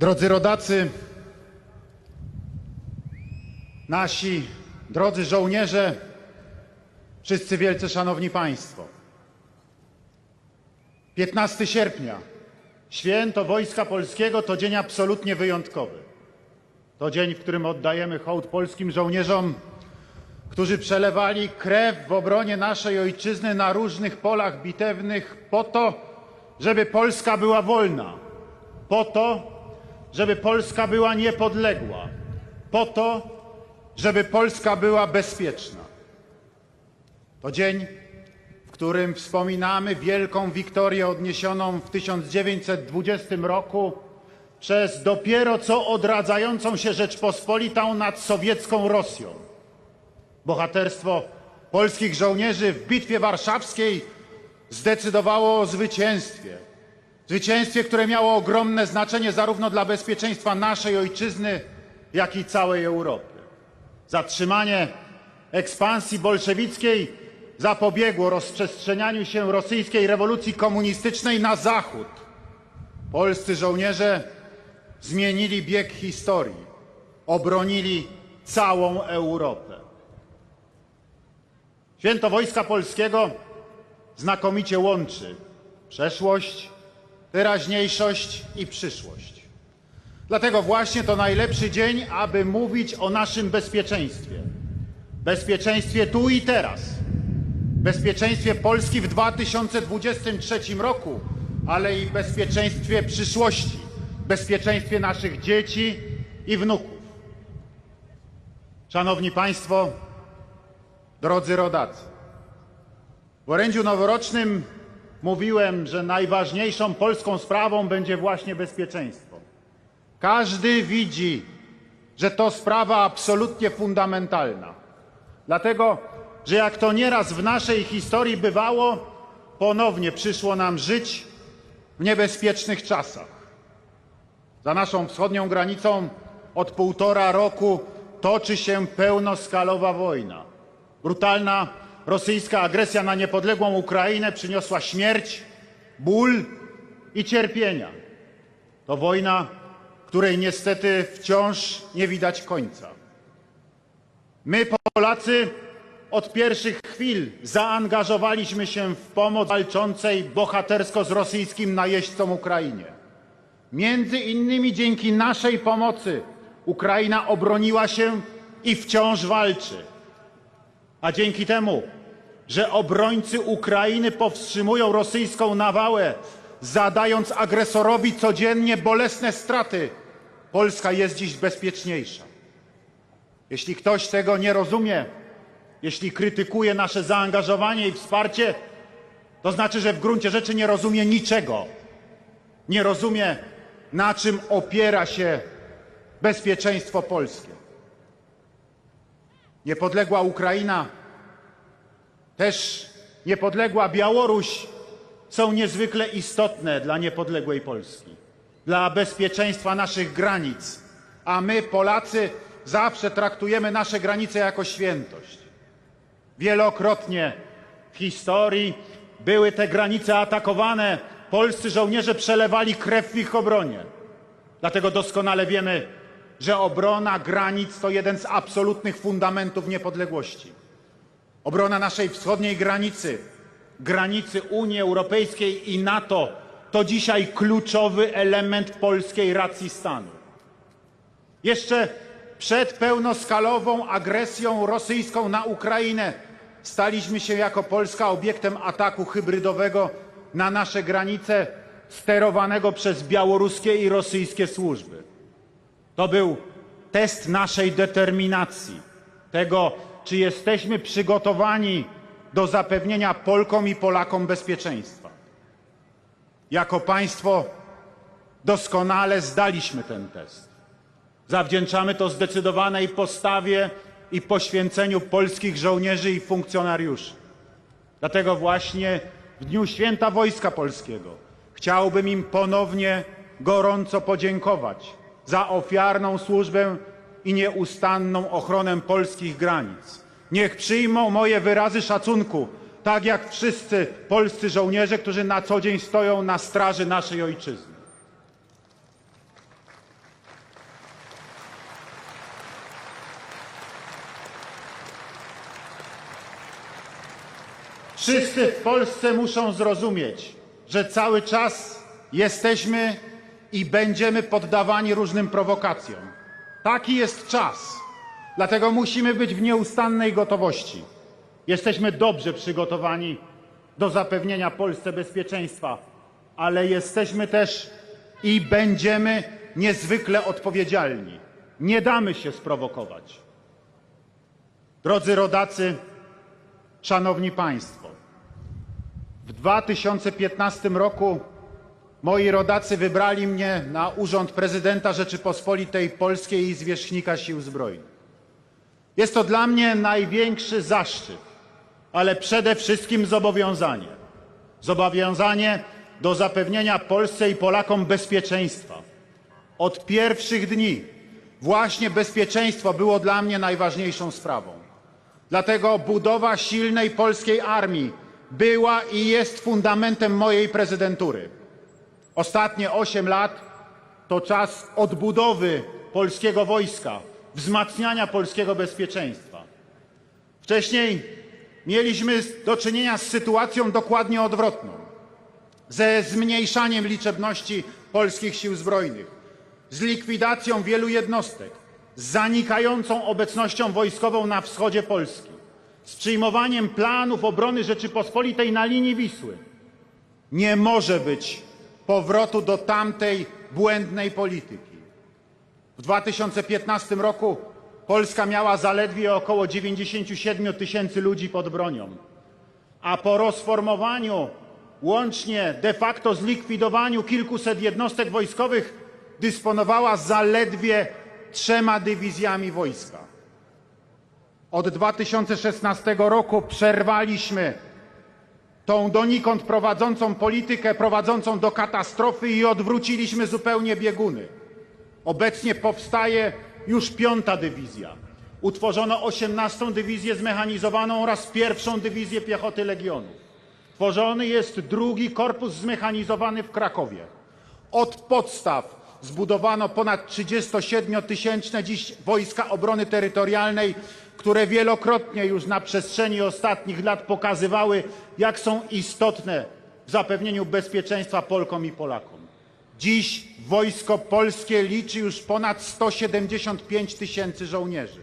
Drodzy rodacy, nasi drodzy żołnierze, wszyscy wielce szanowni państwo. 15 sierpnia, święto Wojska Polskiego, to dzień absolutnie wyjątkowy. To dzień, w którym oddajemy hołd polskim żołnierzom, którzy przelewali krew w obronie naszej ojczyzny na różnych polach bitewnych po to, żeby Polska była wolna, po to, żeby Polska była niepodległa, po to, żeby Polska była bezpieczna. To dzień, w którym wspominamy wielką wiktorię odniesioną w 1920 roku przez dopiero co odradzającą się Rzeczpospolitą nad sowiecką Rosją. Bohaterstwo polskich żołnierzy w Bitwie Warszawskiej zdecydowało o zwycięstwie. Zwycięstwie, które miało ogromne znaczenie zarówno dla bezpieczeństwa naszej ojczyzny, jak i całej Europy. Zatrzymanie ekspansji bolszewickiej zapobiegło rozprzestrzenianiu się rosyjskiej rewolucji komunistycznej na zachód. Polscy żołnierze zmienili bieg historii, obronili całą Europę. Święto Wojska Polskiego znakomicie łączy przeszłość, teraźniejszość i przyszłość. Dlatego właśnie to najlepszy dzień, aby mówić o naszym bezpieczeństwie. Bezpieczeństwie tu i teraz. Bezpieczeństwie Polski w 2023 roku, ale i bezpieczeństwie przyszłości. Bezpieczeństwie naszych dzieci i wnuków. Szanowni Państwo, drodzy rodacy, w orędziu noworocznym mówiłem, że najważniejszą polską sprawą będzie właśnie bezpieczeństwo. Każdy widzi, że to sprawa absolutnie fundamentalna. Dlatego, że jak to nieraz w naszej historii bywało, ponownie przyszło nam żyć w niebezpiecznych czasach. Za naszą wschodnią granicą od półtora roku toczy się pełnoskalowa wojna. Brutalna rosyjska agresja na niepodległą Ukrainę przyniosła śmierć, ból i cierpienia. To wojna, której niestety wciąż nie widać końca. My, Polacy, od pierwszych chwil zaangażowaliśmy się w pomoc walczącej bohatersko z rosyjskim najeźdźcom Ukrainie. Między innymi dzięki naszej pomocy Ukraina obroniła się i wciąż walczy. A dzięki temu, że obrońcy Ukrainy powstrzymują rosyjską nawałę, zadając agresorowi codziennie bolesne straty, Polska jest dziś bezpieczniejsza. Jeśli ktoś tego nie rozumie, jeśli krytykuje nasze zaangażowanie i wsparcie, to znaczy, że w gruncie rzeczy nie rozumie niczego. Nie rozumie, na czym opiera się bezpieczeństwo polskie. Niepodległa Ukraina, też niepodległa Białoruś są niezwykle istotne dla niepodległej Polski, dla bezpieczeństwa naszych granic, a my, Polacy, zawsze traktujemy nasze granice jako świętość. Wielokrotnie w historii były te granice atakowane, polscy żołnierze przelewali krew w ich obronie. Dlatego doskonale wiemy, że obrona granic to jeden z absolutnych fundamentów niepodległości. Obrona naszej wschodniej granicy, granicy Unii Europejskiej i NATO to dzisiaj kluczowy element polskiej racji stanu. Jeszcze przed pełnoskalową agresją rosyjską na Ukrainę staliśmy się jako Polska obiektem ataku hybrydowego na nasze granice sterowanego przez białoruskie i rosyjskie służby. To był test naszej determinacji, tego, czy jesteśmy przygotowani do zapewnienia Polkom i Polakom bezpieczeństwa. Jako państwo doskonale zdaliśmy ten test. Zawdzięczamy to zdecydowanej postawie i poświęceniu polskich żołnierzy i funkcjonariuszy. Dlatego właśnie w Dniu Święta Wojska Polskiego chciałbym im ponownie gorąco podziękować za ofiarną służbę i nieustanną ochronę polskich granic. Niech przyjmą moje wyrazy szacunku, tak jak wszyscy polscy żołnierze, którzy na co dzień stoją na straży naszej ojczyzny. Wszyscy w Polsce muszą zrozumieć, że cały czas jesteśmy i będziemy poddawani różnym prowokacjom. Taki jest czas. Dlatego musimy być w nieustannej gotowości. Jesteśmy dobrze przygotowani do zapewnienia Polsce bezpieczeństwa, ale jesteśmy też i będziemy niezwykle odpowiedzialni. Nie damy się sprowokować. Drodzy rodacy, szanowni państwo, w 2015 roku moi rodacy wybrali mnie na urząd prezydenta Rzeczypospolitej Polskiej i zwierzchnika Sił Zbrojnych. Jest to dla mnie największy zaszczyt, ale przede wszystkim zobowiązanie. Zobowiązanie do zapewnienia Polsce i Polakom bezpieczeństwa. Od pierwszych dni właśnie bezpieczeństwo było dla mnie najważniejszą sprawą. Dlatego budowa silnej polskiej armii była i jest fundamentem mojej prezydentury. Ostatnie osiem lat to czas odbudowy polskiego wojska, wzmacniania polskiego bezpieczeństwa. Wcześniej mieliśmy do czynienia z sytuacją dokładnie odwrotną ze zmniejszaniem liczebności polskich sił zbrojnych, z likwidacją wielu jednostek, z zanikającą obecnością wojskową na wschodzie Polski, z przyjmowaniem planów obrony Rzeczypospolitej na linii Wisły. Nie może być powrotu do tamtej błędnej polityki. W 2015 roku Polska miała zaledwie około 97 tysięcy ludzi pod bronią, a po rozformowaniu, łącznie de facto zlikwidowaniu kilkuset jednostek wojskowych, dysponowała zaledwie trzema dywizjami wojska. Od 2016 roku przerwaliśmy tą donikąd prowadzącą politykę, prowadzącą do katastrofy i odwróciliśmy zupełnie bieguny. Obecnie powstaje już piąta dywizja. Utworzono 18 dywizję zmechanizowaną oraz pierwszą dywizję piechoty Legionu. Tworzony jest drugi korpus zmechanizowany w Krakowie. Od podstaw zbudowano ponad 37-tysięczne dziś wojska obrony terytorialnej, które wielokrotnie już na przestrzeni ostatnich lat pokazywały, jak są istotne w zapewnieniu bezpieczeństwa Polkom i Polakom. Dziś wojsko polskie liczy już ponad 175 tysięcy żołnierzy.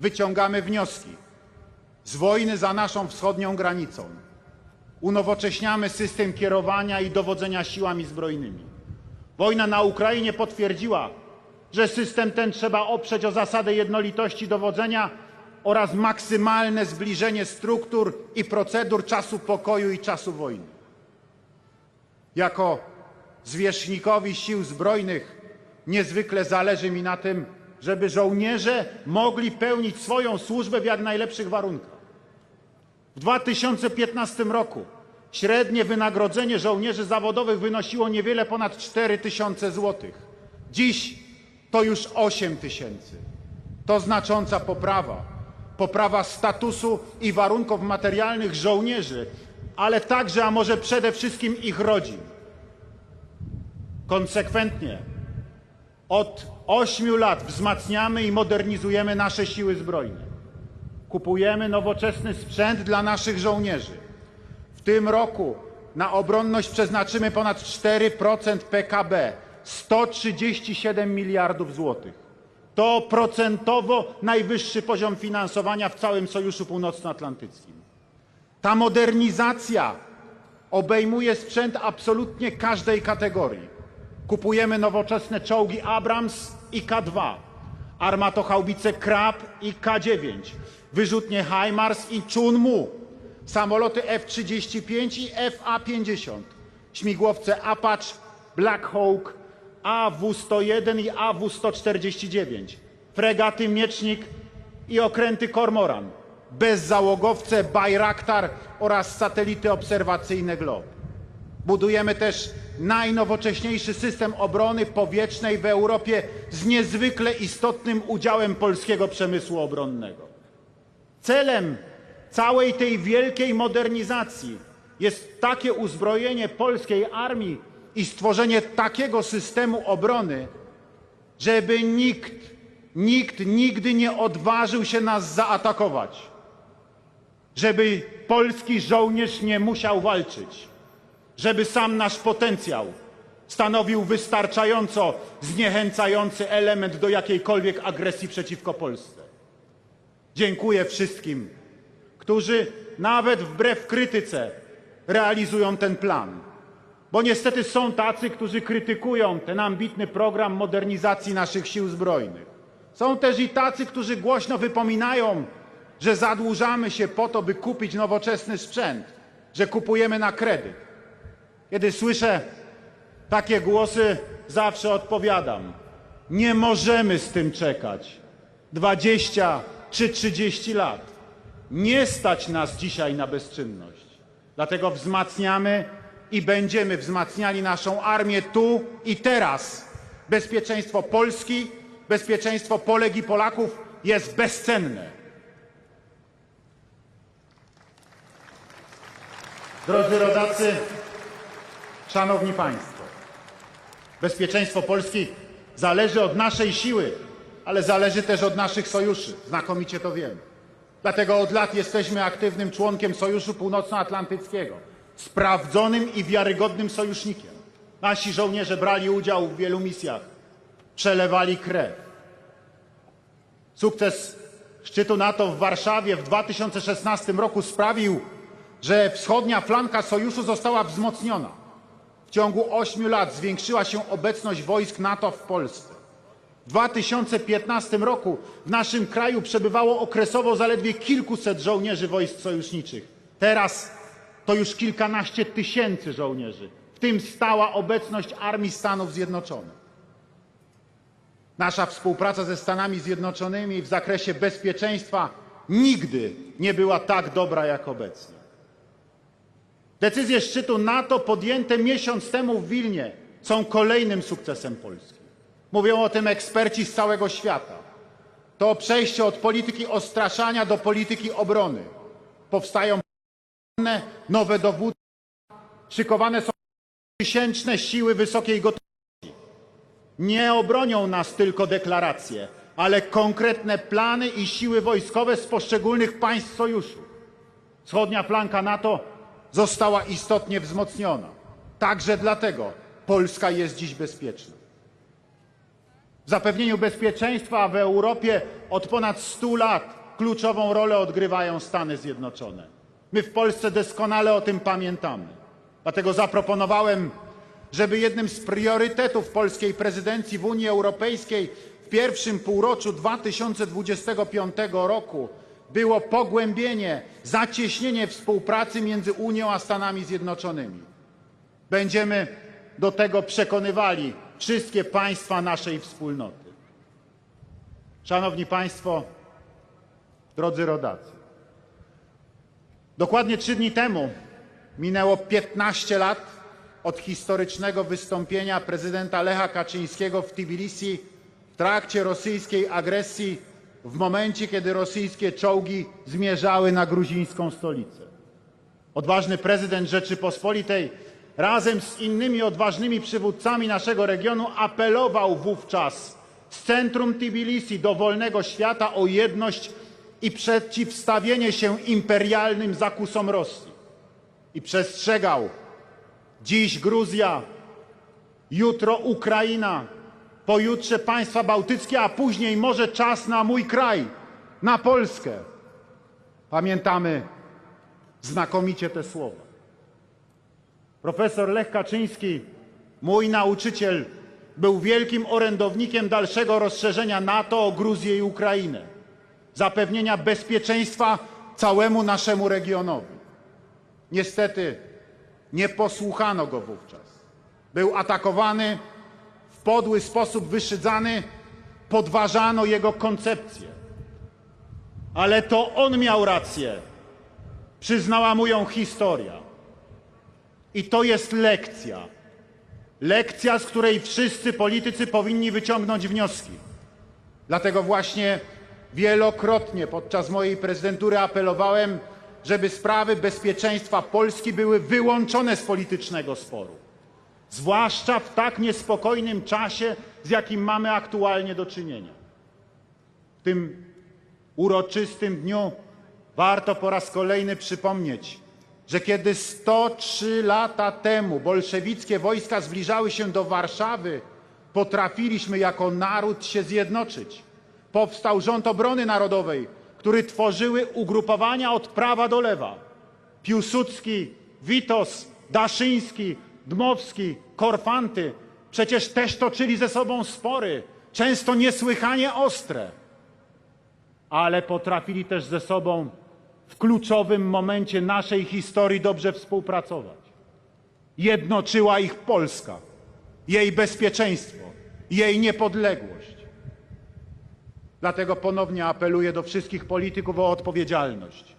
Wyciągamy wnioski z wojny za naszą wschodnią granicą. Unowocześniamy system kierowania i dowodzenia siłami zbrojnymi. Wojna na Ukrainie potwierdziła, że system ten trzeba oprzeć o zasadę jednolitości dowodzenia oraz maksymalne zbliżenie struktur i procedur czasu pokoju i czasu wojny. Jako zwierzchnikowi sił zbrojnych niezwykle zależy mi na tym, żeby żołnierze mogli pełnić swoją służbę w jak najlepszych warunkach. W 2015 roku średnie wynagrodzenie żołnierzy zawodowych wynosiło niewiele ponad 4 tysiące złotych. Dziś to już 8 tysięcy. To znacząca poprawa. Poprawa statusu i warunków materialnych żołnierzy, ale także, a może przede wszystkim ich rodzin. Konsekwentnie od ośmiu lat wzmacniamy i modernizujemy nasze siły zbrojne. Kupujemy nowoczesny sprzęt dla naszych żołnierzy. W tym roku na obronność przeznaczymy ponad 4% PKB 137 miliardów złotych. To procentowo najwyższy poziom finansowania w całym Sojuszu Północnoatlantyckim. Ta modernizacja obejmuje sprzęt absolutnie każdej kategorii. Kupujemy nowoczesne czołgi Abrams i K2, armatochaubice Krab i K9, wyrzutnie HIMARS i Chunmu, samoloty F-35 i FA-50, śmigłowce Apache, Black Hawk, AW-101 i AW-149, fregaty Miecznik i okręty Kormoran, bezzałogowce Bayraktar oraz satelity obserwacyjne Glob. Budujemy też najnowocześniejszy system obrony powietrznej w Europie z niezwykle istotnym udziałem polskiego przemysłu obronnego. Celem całej tej wielkiej modernizacji jest takie uzbrojenie polskiej armii i stworzenie takiego systemu obrony, żeby nikt, nikt nigdy nie odważył się nas zaatakować. żeby polski żołnierz nie musiał walczyć, żeby sam nasz potencjał stanowił wystarczająco zniechęcający element do jakiejkolwiek agresji przeciwko Polsce. Dziękuję wszystkim, którzy nawet wbrew krytyce realizują ten plan. Bo niestety są tacy, którzy krytykują ten ambitny program modernizacji naszych sił zbrojnych. Są też i tacy, którzy głośno wypominają, że zadłużamy się po to, by kupić nowoczesny sprzęt, że kupujemy na kredyt. Kiedy słyszę takie głosy, zawsze odpowiadam: Nie możemy z tym czekać 20 czy 30 lat. Nie stać nas dzisiaj na bezczynność. Dlatego wzmacniamy i będziemy wzmacniali naszą armię tu i teraz. Bezpieczeństwo Polski, bezpieczeństwo Polek i Polaków jest bezcenne. Drodzy rodacy, szanowni państwo, bezpieczeństwo Polski zależy od naszej siły, ale zależy też od naszych sojuszy. Znakomicie to wiemy. Dlatego od lat jesteśmy aktywnym członkiem Sojuszu Północnoatlantyckiego, sprawdzonym i wiarygodnym sojusznikiem. Nasi żołnierze brali udział w wielu misjach, przelewali krew. Sukces szczytu NATO w Warszawie w 2016 roku sprawił, że wschodnia flanka sojuszu została wzmocniona. W ciągu ośmiu lat zwiększyła się obecność wojsk NATO w Polsce. W 2015 roku w naszym kraju przebywało okresowo zaledwie kilkuset żołnierzy wojsk sojuszniczych. Teraz to już kilkanaście tysięcy żołnierzy, w tym stała obecność Armii Stanów Zjednoczonych. Nasza współpraca ze Stanami Zjednoczonymi w zakresie bezpieczeństwa nigdy nie była tak dobra jak obecnie. Decyzje szczytu NATO podjęte miesiąc temu w Wilnie są kolejnym sukcesem Polski. Mówią o tym eksperci z całego świata. To przejście od polityki ostraszania do polityki obrony. Powstają nowe dowódcy, szykowane są tysięczne siły wysokiej gotowości. Nie obronią nas tylko deklaracje, ale konkretne plany i siły wojskowe z poszczególnych państw sojuszu. Wschodnia flanka NATO została istotnie wzmocniona. Także dlatego Polska jest dziś bezpieczna. W zapewnieniu bezpieczeństwa w Europie od ponad 100 lat kluczową rolę odgrywają Stany Zjednoczone. My w Polsce doskonale o tym pamiętamy. Dlatego zaproponowałem, żeby jednym z priorytetów polskiej prezydencji w Unii Europejskiej w pierwszym półroczu 2025 roku było pogłębienie, zacieśnienie współpracy między Unią a Stanami Zjednoczonymi. Będziemy do tego przekonywali wszystkie państwa naszej wspólnoty. Szanowni Państwo, drodzy rodacy, dokładnie trzy dni temu minęło 15 lat od historycznego wystąpienia prezydenta Lecha Kaczyńskiego w Tbilisi w trakcie rosyjskiej agresji, w momencie kiedy rosyjskie czołgi zmierzały na gruzińską stolicę. Odważny prezydent Rzeczypospolitej razem z innymi odważnymi przywódcami naszego regionu apelował wówczas z centrum Tbilisi do wolnego świata o jedność i przeciwstawienie się imperialnym zakusom Rosji. I przestrzegał dziś Gruzja, jutro Ukraina, pojutrze państwa bałtyckie, a później może czas na mój kraj, na Polskę. Pamiętamy znakomicie te słowa. Profesor Lech Kaczyński, mój nauczyciel, był wielkim orędownikiem dalszego rozszerzenia NATO o Gruzję i Ukrainę, zapewnienia bezpieczeństwa całemu naszemu regionowi. Niestety nie posłuchano go wówczas. Był atakowany, w podły sposób wyszydzany, podważano jego koncepcję. Ale to on miał rację, przyznała mu ją historia. I to jest lekcja. Lekcja, z której wszyscy politycy powinni wyciągnąć wnioski. Dlatego właśnie wielokrotnie podczas mojej prezydentury apelowałem, żeby sprawy bezpieczeństwa Polski były wyłączone z politycznego sporu. Zwłaszcza w tak niespokojnym czasie, z jakim mamy aktualnie do czynienia. W tym uroczystym dniu Warto po raz kolejny przypomnieć, że kiedy 103 lata temu bolszewickie wojska zbliżały się do Warszawy, potrafiliśmy jako naród się zjednoczyć. Powstał rząd obrony narodowej, który tworzyły ugrupowania od prawa do lewa. Piłsudski, Witos, Daszyński, Dmowski, Korfanty przecież też toczyli ze sobą spory, często niesłychanie ostre, ale potrafili też ze sobą w kluczowym momencie naszej historii dobrze współpracować. Jednoczyła ich Polska, jej bezpieczeństwo, jej niepodległość. Dlatego ponownie apeluję do wszystkich polityków o odpowiedzialność.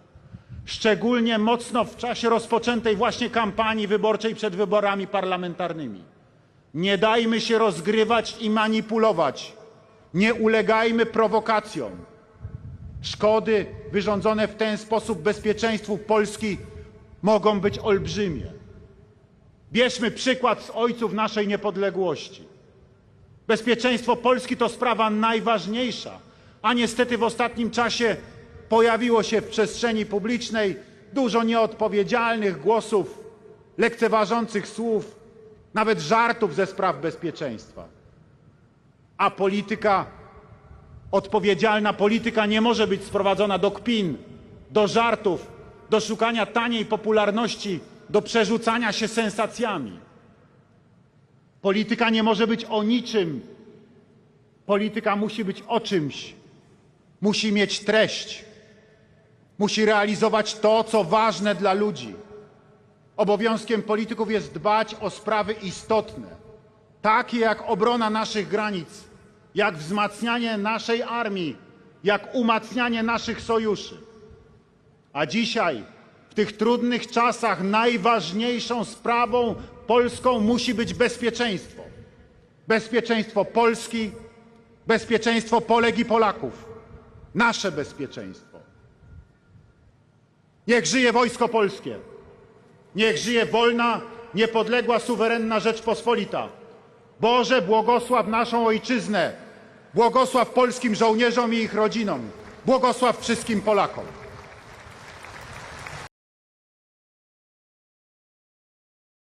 Szczególnie mocno w czasie rozpoczętej właśnie kampanii wyborczej przed wyborami parlamentarnymi. Nie dajmy się rozgrywać i manipulować. Nie ulegajmy prowokacjom. Szkody wyrządzone w ten sposób bezpieczeństwu Polski mogą być olbrzymie. Bierzmy przykład z ojców naszej niepodległości. Bezpieczeństwo Polski to sprawa najważniejsza, a niestety w ostatnim czasie pojawiło się w przestrzeni publicznej dużo nieodpowiedzialnych głosów, lekceważących słów, nawet żartów ze spraw bezpieczeństwa. A polityka, odpowiedzialna polityka nie może być sprowadzona do kpin, do żartów, do szukania taniej popularności, do przerzucania się sensacjami. Polityka nie może być o niczym. Polityka musi być o czymś. Musi mieć treść. Musi realizować to, co ważne dla ludzi. Obowiązkiem polityków jest dbać o sprawy istotne, takie jak obrona naszych granic, jak wzmacnianie naszej armii, jak umacnianie naszych sojuszy. A dzisiaj, w tych trudnych czasach, najważniejszą sprawą polską musi być bezpieczeństwo. Bezpieczeństwo Polski, bezpieczeństwo Polek i Polaków, nasze bezpieczeństwo. Niech żyje Wojsko Polskie, niech żyje wolna, niepodległa, suwerenna Rzeczpospolita. Boże, błogosław naszą Ojczyznę, błogosław polskim żołnierzom i ich rodzinom, błogosław wszystkim Polakom.